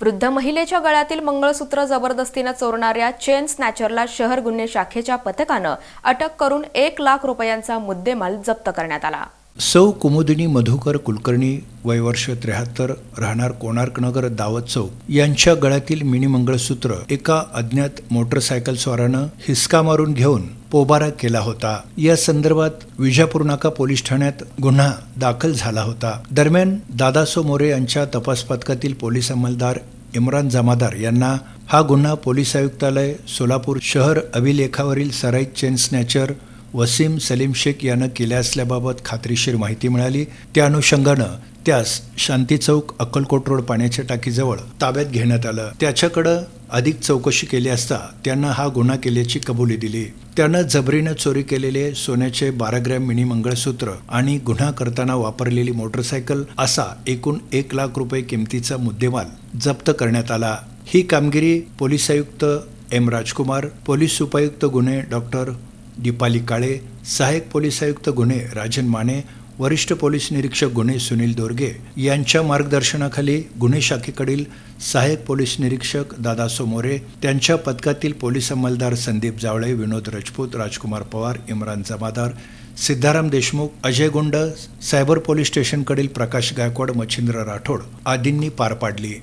वृद्ध महिलेच्या गळ्यातील मंगळसूत्र जबरदस्तीनं चोरणाऱ्या चेन स्नॅचरला शहर गुन्हे शाखेच्या पथकानं अटक करून एक लाख रुपयांचा मुद्देमाल जप्त करण्यात आला. सौ कुमुदिनी मधुकर कुलकर्णी वय वर्ष त्र्याहत्तर राहणार कोणार्क नगर दावत चौक. यांच्या गळ्यातील मिनी मंगळसूत्र एका अज्ञात मोटरसायकल स्वारानं हिसका मारून घेऊन पोबारा केला होता. या संदर्भात विजापूर नाका पोलीस ठाण्यात गुन्हा दाखल झाला होता. दरम्यान दादासो मोरे यांच्या तपास पथकातील पोलीस अंमलदार इम्रान जमादार यांना हा गुन्हा पोलीस आयुक्तालय सोलापूर शहर अभिलेखावरील सराईत चेन स्नॅचर वसीम सलीम शेख यानं केल्या असल्याबाबत खात्रीशीर माहिती मिळाली. त्या अनुषंगानं त्यास शांती चौक अक्कलकोट रोड पाण्याच्या टाकीजवळ ताब्यात घेण्यात आलं. त्याच्याकडं अधिक चौकशी केली असता त्यानं हा गुन्हा केल्याची कबुली दिली. त्यानं जबरीनं चोरी केलेले सोन्याचे बारा ग्रॅम मिनी मंगळसूत्र आणि गुन्हा करताना वापरलेली मोटरसायकल असा एकूण एक लाख रुपये किमतीचा मुद्देमाल जप्त करण्यात आला. ही कामगिरी पोलीस आयुक्त एम राजकुमार पोलीस उपायुक्त गुन्हे डॉक्टर दीपाली काळे सहाय्यक पोलीस आयुक्त गुन्हे राजन माने वरिष्ठ पोलीस निरीक्षक गुन्हे सुनील दोरगे यांच्या मार्गदर्शनाखाली गुन्हे शाखेकडील सहाय्यक पोलीस निरीक्षक दादासो मोरे त्यांच्या पथकातील पोलीस अंमलदार संदीप जावळे विनोद राजपूत राजकुमार पवार इम्रान जमादार सिद्धाराम देशमुख अजय गुंड सायबर पोलीस स्टेशनकडील प्रकाश गायकवाड मच्छिंद्र राठोड आदींनी पार पाडली.